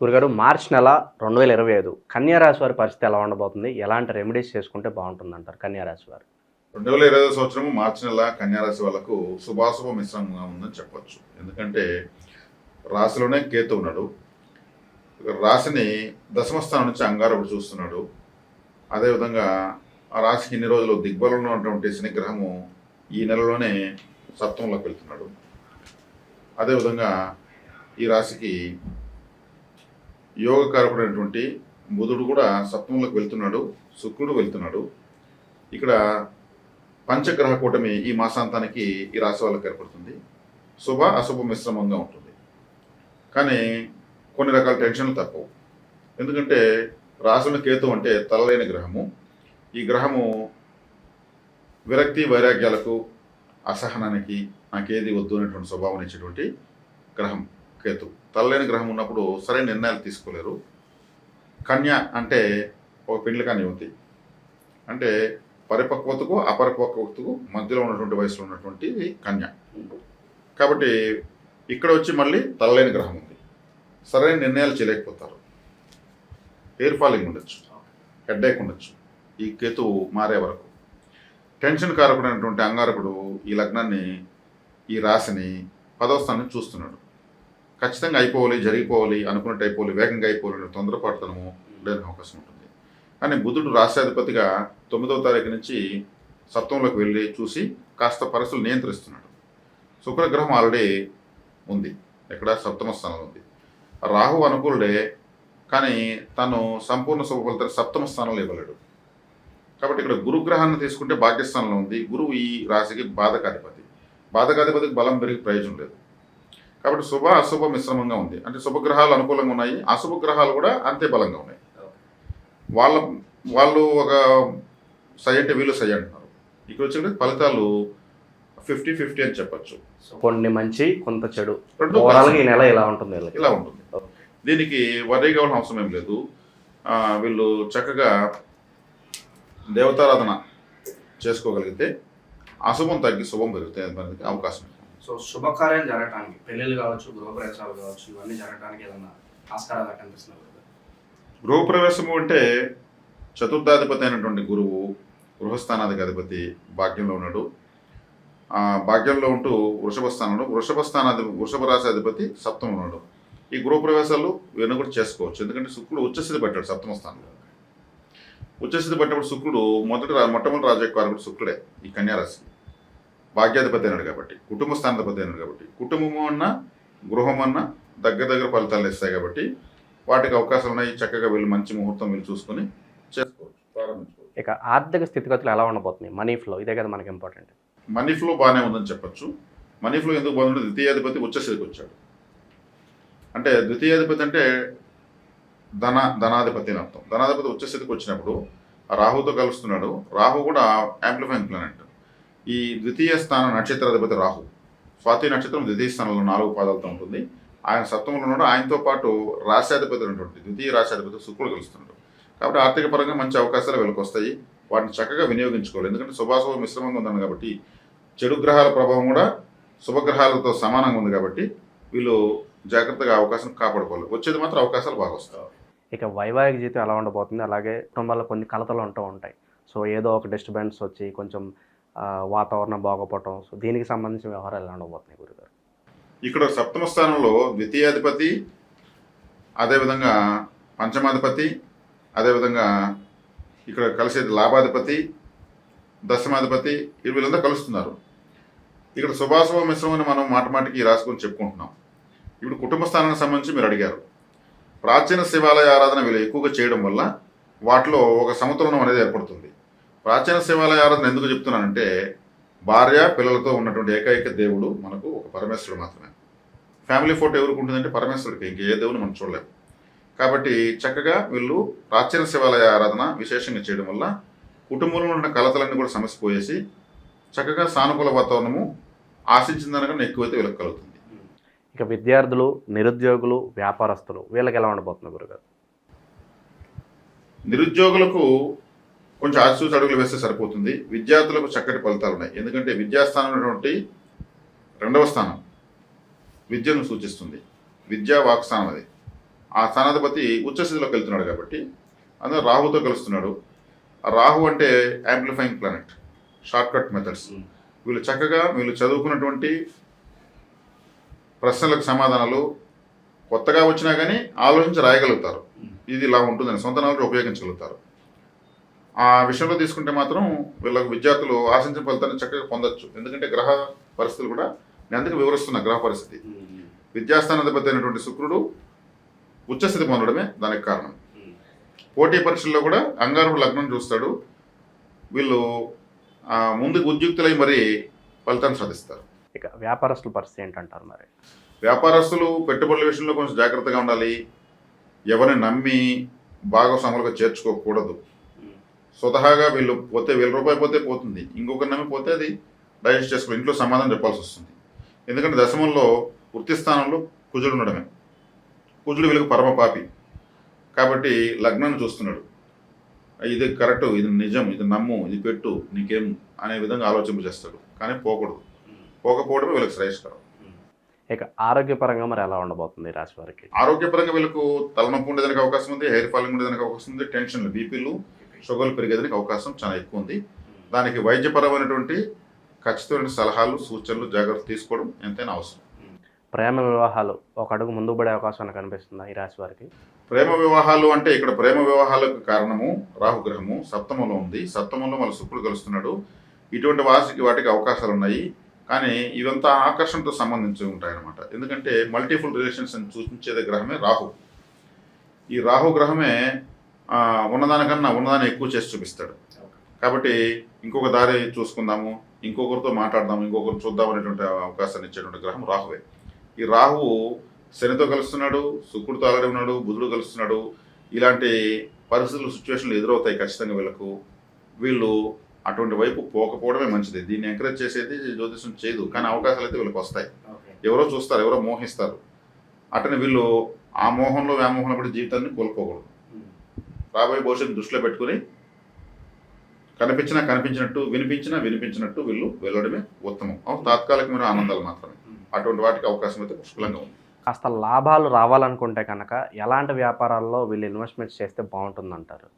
గురుగారు మార్చ్ నెల రెండు వేల ఇరవై ఐదు కన్యారాశి వారి పరిస్థితి ఎలా ఉండబోతుంది? ఎలాంటి రెమెడీస్ చేసుకుంటే బాగుంటుంది అంటారు కన్యారాశి వారు రెండు వేల ఇరవై సంవత్సరం మార్చి నెల కన్యారాశి వాళ్ళకు శుభాశుభ మిశ్రమంగా ఉందని చెప్పచ్చు. ఎందుకంటే రాశిలోనే కేతు ఉన్నాడు. రాశిని దశమ స్థానం నుంచి అంగారకుడు చూస్తున్నాడు. అదేవిధంగా ఆ రాశికి ఇన్ని రోజులు దిగ్బలంలో ఉన్నటువంటి శనిగ్రహము ఈ నెలలోనే సత్వంలోకి వెళ్తున్నాడు. అదేవిధంగా ఈ రాశికి యోగకారకుడైనటువంటి బుధుడు కూడా సప్తములకు వెళ్తున్నాడు శుక్రుడు వెళ్తున్నాడు. ఇక్కడ పంచగ్రహ కూటమి ఈ మాసాంతానికి ఈ రాశి వాళ్ళకి ఏర్పడుతుంది. శుభ అశుభ మిశ్రమంగా ఉంటుంది. కానీ కొన్ని రకాల టెన్షన్లు తప్పవు ఎందుకంటే రాశుల కేతు అంటే తలలేని గ్రహము. ఈ గ్రహము విరక్తి వైరాగ్యాలకు అసహనానికి నాకేది వద్దు అనేటువంటి స్వభావం ఇచ్చేటువంటి గ్రహం కేతు. తల్లైన గ్రహం ఉన్నప్పుడు సరైన నిర్ణయాలు తీసుకోలేరు. కన్య అంటే ఒక పెండ్లి కాని యువతి. అంటే పరిపక్వతకు అపరిపక్వతకు మధ్యలో ఉన్నటువంటి వయసులో ఉన్నటువంటి కన్య. కాబట్టి ఇక్కడ వచ్చి మళ్ళీ తలలేని గ్రహం ఉంది. సరైన నిర్ణయాలు చేయలేకపోతారు. హెయిర్ ఫాలింగ్ ఉండొచ్చు. హెడ్ఏక్ ఉండొచ్చు. ఈ కేతు మారే వరకు. టెన్షన్ కారకుడైనటువంటి అంగారకుడు ఈ లగ్నాన్ని ఈ రాశిని పదవ స్థానం చూస్తున్నాడు. ఖచ్చితంగా అయిపోవాలి జరిగిపోవాలి అనుకున్నట్టు అయిపోవాలి వేగంగా అయిపోవాలి అనే లేని అవకాశం ఉంటుంది. కానీ బుధుడు రాష్ట్రాధిపతిగా తొమ్మిదవ తారీఖు నుంచి సప్తంలోకి వెళ్ళి చూసి కాస్త పరిస్థితులు నియంత్రిస్తున్నాడు. శుక్రగ్రహం ఆల్రెడీ ఉంది. ఇక్కడ సప్తమ స్థానంలో ఉంది. రాహు అనుకూలుడే కానీ తను సంపూర్ణ శుభ ఫలితాన్ని సప్తమ స్థానంలో ఇవ్వలేడు. కాబట్టి ఇక్కడ గురుగ్రహాన్ని తీసుకుంటే భాగ్యస్థానంలో ఉంది. గురువు ఈ రాశికి బాధకాధిపతి. బాధకాధిపతికి బలం పెరిగి ప్రయోజనం లేదు. కాబట్టి శుభ అశుభ మిశ్రమంగా ఉంది. అంటే శుభగ్రహాలు అనుకూలంగా ఉన్నాయి. అశుభ గ్రహాలు కూడా అంతే బలంగా ఉన్నాయి. వాళ్ళ వాళ్ళు ఒక సై అంటే వీళ్ళు సై అంటున్నారు. ఇక్కడ వచ్చే ఫలితాలు ఫిఫ్టీ ఫిఫ్టీ అని చెప్పచ్చు. కొన్ని మంచి కొంత చెడు. ఈ నెల ఇలా ఉంటుంది ఇలా ఉంటుంది. దీనికి వరి కావాల్సిన అవసరం ఏం లేదు. వీళ్ళు చక్కగా దేవతారాధన చేసుకోగలిగితే అశుభం తగ్గి శుభం పెరుగుతాయి అవకాశం ఉంది. సో శుభకార్యం జరగటానికి పెళ్ళిళ్ళు కావచ్చు గృహప్రవేశాలు కావచ్చు ఇవన్నీ జరగటానికి ఏదన్నా ఆస్కారాలు కనిపిస్తున్నారు గృహప్రవేశము అంటే చతుర్థాధిపతి అయినటువంటి గురువు గృహస్థానాధిక అధిపతి భాగ్యంలో ఉన్నాడు. ఆ భాగ్యంలో ఉంటూ వృషభ స్థానంలో వృషభ స్థానాధి వృషభ రాశి అధిపతి సప్తమ ఉన్నాడు. ఈ గృహప్రవేశాలు ఇవన్నీ కూడా చేసుకోవచ్చు. ఎందుకంటే శుక్రుడు ఉచ్చస్థితి పట్టాడు సప్తమ స్థానంలో. ఉచ్చస్థితి పట్టినప్పుడు శుక్రుడు మొదటి రా- మొట్టమొదటి రాజకారకుడు శుక్రుడే ఈ కన్యారాశి భాగ్యాధిపతి అయినాడు కాబట్టి కుటుంబ స్థానాధిపతి అయినాడు కాబట్టి కుటుంబము అన్న గృహం అన్న దగ్గర దగ్గర ఫలితాలు ఇస్తాయి కాబట్టి వాటికి అవకాశాలు ఉన్నాయి. చక్కగా వీళ్ళు మంచి ముహూర్తం వీళ్ళు చూసుకొని చేసుకోవచ్చు ప్రారంభించుకోవచ్చు. ఇక ఆర్థిక స్థితిగతులు ఎలా ఉండబోతున్నాయి? మనీ ఫ్లో ఇదే కదా మనకి ఇంపార్టెంట్ మనీ ఫ్లో బాగానే ఉందని చెప్పొచ్చు. మనీ ఫ్లో ఎందుకు బాగుంది? ద్వితీయాధిపతి ఉచ్చస్థితికి వచ్చాడు. అంటే ద్వితీయాధిపతి అంటే ధన ధనాధిపతి అని అర్థం. ధనాధిపతి ఉచ్చస్థితికి వచ్చినప్పుడు రాహుతో కలుస్తున్నాడు. రాహు కూడా యాంప్లిఫైయింగ్ ప్లానెట్ ఈ ద్వితీయ స్థానం నక్షత్రాధిపతి రాహు. స్వాతి నక్షత్రం ద్వితీయ స్థానంలో నాలుగు పాదాలతో ఉంటుంది. ఆయన సత్వంలో ఉన్నాడు. ఆయనతో పాటు రాశాధిపతి ఉన్నటువంటి ద్వితీయ రాశాధిపతి శుక్రుడు కలుస్తున్నాడు. కాబట్టి ఆర్థిక పరంగా మంచి అవకాశాలు వీళ్ళకి వాటిని చక్కగా వినియోగించుకోవాలి. ఎందుకంటే శుభాశుభ మిశ్రమంగా ఉందని కాబట్టి చెడు గ్రహాల ప్రభావం కూడా శుభగ్రహాలతో సమానంగా ఉంది కాబట్టి వీళ్ళు జాగ్రత్తగా అవకాశం కాపాడుకోవాలి. వచ్చేది మాత్రం అవకాశాలు బాగా వస్తాయి. ఇక వైవాహిక జీవితం ఎలా ఉండబోతుంది? అలాగే కుటుంబాల్లో కొన్ని కలతలు ఉంటూ ఉంటాయి. సో ఏదో ఒక డిస్టర్బెన్స్ వచ్చి కొంచెం వాతావరణం బాగోపోవటం. సో దీనికి సంబంధించిన వ్యవహారాలు ఎలా ఉండబోతున్నాయి గురుగారు? ఇక్కడ సప్తమ స్థానంలో ద్వితీయాధిపతి అదేవిధంగా పంచమాధిపతి అదేవిధంగా ఇక్కడ కలిసేది లాభాధిపతి దశమాధిపతి వీళ్ళందరూ కలుస్తున్నారు. ఇక్కడ శుభాశుభ మిశ్రమని మనం మాట మాటికి రాసుకొని చెప్పుకుంటున్నాం. ఇప్పుడు కుటుంబ స్థానానికి సంబంధించి మీరు అడిగారు. ప్రాచీన శివాలయ ఆరాధన వీళ్ళు ఎక్కువగా చేయడం వల్ల వాటిలో ఒక సమతులనం అనేది ఏర్పడుతుంది. ప్రాచీన శివాలయ ఆరాధన ఎందుకు చెప్తున్నానంటే భార్య పిల్లలతో ఉన్నటువంటి ఏకైక దేవుడు మనకు ఒక పరమేశ్వరుడు మాత్రమే. ఫ్యామిలీ ఫోటో ఎవరికి ఉంటుందంటే పరమేశ్వరుడికి ఇంక ఏ దేవుని మనం చూడలేము. కాబట్టి చక్కగా వీళ్ళు ప్రాచీన శివాలయ ఆరాధన విశేషంగా చేయడం వల్ల కుటుంబంలో ఉన్న కలతలన్నీ కూడా సమస్య పోయేసి చక్కగా సానుకూల వాతావరణము ఆశించిన దానికన్నా ఎక్కువైతే వీళ్ళకి కలుగుతుంది. ఇక విద్యార్థులు నిరుద్యోగులు వ్యాపారస్తులు వీళ్ళకి ఎలా ఉండబోతుంది గురుగారు? నిరుద్యోగులకు కొంచెం ఆశూసి అడుగులు వేస్తే సరిపోతుంది. విద్యార్థులకు చక్కటి ఫలితాలు ఉన్నాయి. ఎందుకంటే విద్యాస్థానం అనేటువంటి రెండవ స్థానం విద్యను సూచిస్తుంది. విద్యా వాక్స్థానం అది. ఆ స్థానాధిపతి ఉచ్చస్థితిలోకి వెళ్తున్నాడు కాబట్టి అందులో రాహుతో కలుస్తున్నాడు. రాహు అంటే amplifying planet short cut methods. వీళ్ళు చక్కగా వీళ్ళు చదువుకున్నటువంటి ప్రశ్నలకు సమాధానాలు కొత్తగా వచ్చినా కానీ ఆలోచించి రాయగలుగుతారు. ఇది ఇలా ఉంటుందని సొంత నాలుగు ఉపయోగించగలుగుతారు. ఆ విషయంలో తీసుకుంటే మాత్రం వీళ్ళకు విద్యార్థులు ఆశించిన ఫలితాన్ని చక్కగా పొందొచ్చు ఎందుకంటే గ్రహ పరిస్థితులు కూడా నేను అందుకు వివరిస్తున్నా గ్రహ పరిస్థితి. విద్యాస్థానాధిపతి అయినటువంటి శుక్రుడు ఉచ్చస్థితి పొందడమే దానికి కారణం. పోటీ పరీక్షల్లో కూడా అంగారుడు లగ్నం చూస్తాడు వీళ్ళు ముందుకు ఉద్యుక్తులై మరి ఫలితాన్ని సాధిస్తారు ఇక వ్యాపారస్తుల పరిస్థితి ఏంటంటారు మరి వ్యాపారస్తులు పెట్టుబడుల విషయంలో కొంచెం జాగ్రత్తగా ఉండాలి ఎవరిని నమ్మి భాగస్వాములుగా చేర్చుకోకూడదు. స్వతహాగా వీళ్ళు పోతే వేల రూపాయలు పోతే పోతుంది. ఇంకొకరి నమ్మి పోతే అది డైజెస్ట్ చేసుకోవాలి. ఇంట్లో సమాధానం చెప్పాల్సి వస్తుంది. ఎందుకంటే దశమంలో వృత్తి స్థానంలో కుజుడు ఉండడమే. కుజుడు వీళ్ళకి పరమ పాపి. కాబట్టి లగ్నాన్ని చూస్తున్నాడు. ఇది కరెక్ట్ ఇది నిజం ఇది నమ్ము ఇది పెట్టు నీకేం అనే విధంగా ఆలోచింప చేస్తాడు. కానీ పోకూడదు. పోకపోవడమే వీళ్ళకి శ్రేయస్కరం. ఇక ఆరోగ్యపరంగా మరి ఎలా ఉండబోతుంది ఈ రాశి వారికి? ఆరోగ్యపరంగా వీళ్ళకు తలనొప్పి ఉండేదానికి అవకాశం ఉంది హెయిర్ ఫాలింగ్ ఉండేదానికి అవకాశం ఉంది టెన్షన్లు బీపీలు షుగర్లు పెరిగేదానికి అవకాశం చాలా ఎక్కువ ఉంది. దానికి వైద్యపరమైనటువంటి ఖచ్చితమైన సలహాలు సూచనలు జాగ్రత్తలు తీసుకోవడం ఎంతైనా అవసరం. ప్రేమ వివాహాలు ఒక అడుగు ముందుకు పడే అవకాశం కనిపిస్తుందా ఈ రాశి వారికి? ప్రేమ వివాహాలు అంటే ఇక్కడ ప్రేమ వివాహాలకు కారణము రాహుగ్రహము సప్తమంలో ఉంది. సప్తమంలో మళ్ళీ శుక్రుడు కలుస్తున్నాడు. ఇటువంటి వాటికి వాటికి అవకాశాలు ఉన్నాయి. కానీ ఇవంతా ఆకర్షణతో సంబంధించి ఉంటాయన్నమాట. ఎందుకంటే మల్టిపుల్ రిలేషన్స్ అని సూచించేదే గ్రహమే రాహు. ఈ రాహు గ్రహమే ఉన్నదానికన్నా ఉన్నదాన్ని ఎక్కువ చేసి చూపిస్తాడు. కాబట్టి ఇంకొక దారి చూసుకుందాము ఇంకొకరితో మాట్లాడదాము ఇంకొకరిని చూద్దాం అనేటువంటి అవకాశాన్ని ఇచ్చేటువంటి గ్రహం రాహువే. ఈ రాహువు శనితో కలుస్తున్నాడు శుక్రుడితో ఆల్రెడీ ఉన్నాడు బుధుడు కలుస్తున్నాడు. ఇలాంటి పరిస్థితులు సిచ్యువేషన్లు ఎదురవుతాయి ఖచ్చితంగా వీళ్ళకు. వీళ్ళు అటువంటి వైపు పోకపోవడమే మంచిది. దీన్ని ఎంకరేజ్ చేసేది జ్యోతిషం చేయదు. కానీ అవకాశాలు అయితే వీళ్ళకి వస్తాయి. ఎవరో చూస్తారు ఎవరో మోహిస్తారు. అటని వీళ్ళు ఆ మోహంలో వ్యామోహంలో పడి జీవితాన్ని కోల్పోకూడదు. రాబోయే భవిష్యత్తు దృష్టిలో పెట్టుకుని కనిపించినా కనిపించినట్టు వినిపించినా వినిపించినట్టు వీళ్ళు వెళ్ళడమే ఉత్తమం. తాత్కాలికమైన ఆనందాలు మాత్రమే. అటువంటి వాటికి అవకాశం అయితే పుష్కలంగా ఉంది. కాస్త లాభాలు రావాలనుకుంటే కనుక ఎలాంటి వ్యాపారాల్లో వీళ్ళు ఇన్వెస్ట్మెంట్స్ చేస్తే బాగుంటుందంటారు?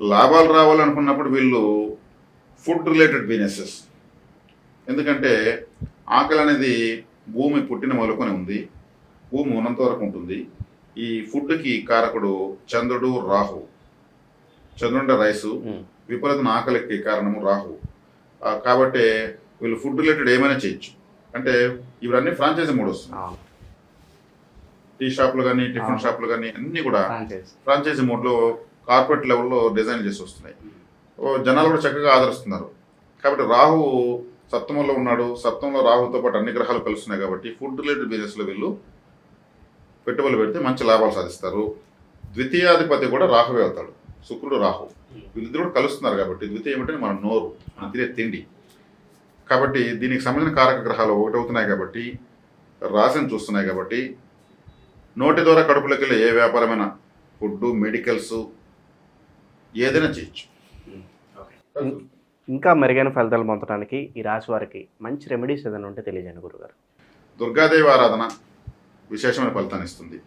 లాభాలు రావాలనుకున్నప్పుడు వీళ్ళు ఫుడ్ రిలేటెడ్ బిజినెసెస్ ఎందుకంటే ఆకలి అనేది భూమి పుట్టిన మొలకొని ఉంది. భూమి ఉన్నంత వరకు ఉంటుంది. ఈ ఫుడ్కి కారకుడు చంద్రుడు రాహు. చంద్రుడు రైసు. విపరీతం ఆకలికి కారణము రాహు. కాబట్టి వీళ్ళు ఫుడ్ రిలేటెడ్ ఏమైనా చేయొచ్చు. అంటే ఇవన్నీ ఫ్రాంచైజీ మూడు అవును. టీ షాపులు కానీ. టిఫిన్ షాపులు కానీ అన్నీ కూడా ఫ్రాంచైజ్. మోడ్లో కార్పొరేట్ లెవెల్లో డిజైన్ చేసి వస్తున్నాయి. జనాలు కూడా చక్కగా ఆదరిస్తున్నారు. కాబట్టి రాహు సప్తమంలో ఉన్నాడు. సప్తమంలో రాహుతో పాటు అన్ని గ్రహాలు కలుస్తున్నాయి కాబట్టి ఫుడ్ రిలేటెడ్ బిజినెస్లో వీళ్ళు పెట్టుబడులు పెడితే మంచి లాభాలు సాధిస్తారు. ద్వితీయాధిపతి కూడా రాహువే అవుతాడు. శుక్రుడు రాహు. వీళ్ళిద్దరు కూడా కలుస్తున్నారు కాబట్టి ద్వితీయం ఏమిటంటే మన నోరు మన తినే తిండి. కాబట్టి దీనికి సంబంధించిన కారక గ్రహాలు ఒకటి అవుతున్నాయి కాబట్టి రాశిని చూస్తున్నాయి కాబట్టి నోటి ద్వారా కడుపులోకి వెళ్ళే ఏ వ్యాపారమైన ఫుడ్ మెడికల్స్ ఏదైనా చేయొచ్చు. ఇంకా మెరుగైన ఫలితాలు పొందడానికి ఈ రాశి వారికి మంచి రెమెడీస్ ఏదైనా ఉంటే తెలియజేయండి గురుగారు. దుర్గాదేవి ఆరాధన విశేషమైన ఫలితాన్ని ఇస్తుంది.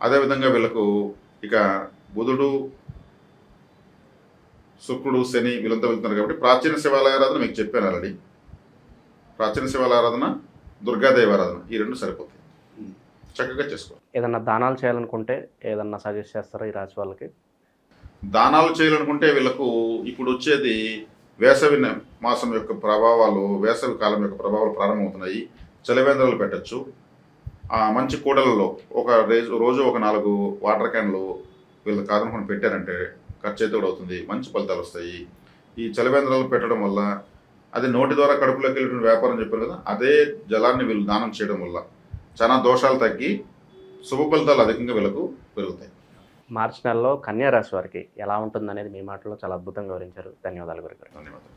అదేవిధంగా వీళ్ళకు ఇక బుధుడు శుక్రుడు శని వీళ్ళంతా వెళ్తున్నారు కాబట్టి ప్రాచీన శివాలయ ఆరాధన మీకు చెప్పాను ఆల్రెడీ ప్రాచీన శివాలయ ఆరాధన దుర్గాదేవి ఆరాధన ఈ రెండు సరిపోతాయి. చక్కగా చేసుకో ఏదన్నా దానాలు చేయాలనుకుంటే ఏదన్నా సజెస్ట్ చేస్తారా ఈ రాశి వాళ్ళకి? దానాలు చేయాలనుకుంటే వీళ్ళకు ఇప్పుడు వచ్చేది వేసవి మాసం యొక్క ప్రభావాలు వేసవి కాలం యొక్క ప్రభావాలు ప్రారంభమవుతున్నాయి. చలివేంద్రాలు పెట్టచ్చు. ఆ మంచి కూడలలో ఒక రేజు రోజు ఒక నాలుగు వాటర్ క్యాన్లు వీళ్ళు కాదనుకుని పెట్టారంటే ఖర్చు అయితే కూడా అవుతుంది మంచి ఫలితాలు వస్తాయి. ఈ చలివేంద్రాలు పెట్టడం వల్ల అది నోటి ద్వారా కడుపులోకి వెళ్ళిన వ్యాపారం చెప్పారు కదా అదే జలాన్ని వీళ్ళు దానం చేయడం వల్ల చాలా దోషాలు తగ్గి శుభ ఫలితాలు అధికంగా వీళ్ళకు పెరుగుతాయి. మార్చి నెలలో కన్యా రాశి వారికి ఎలా ఉంటుందనేది మీ మాటలో చాలా అద్భుతంగా వివరించారు. ధన్యవాదాలు గురుగారు. ధన్యవాదాలు.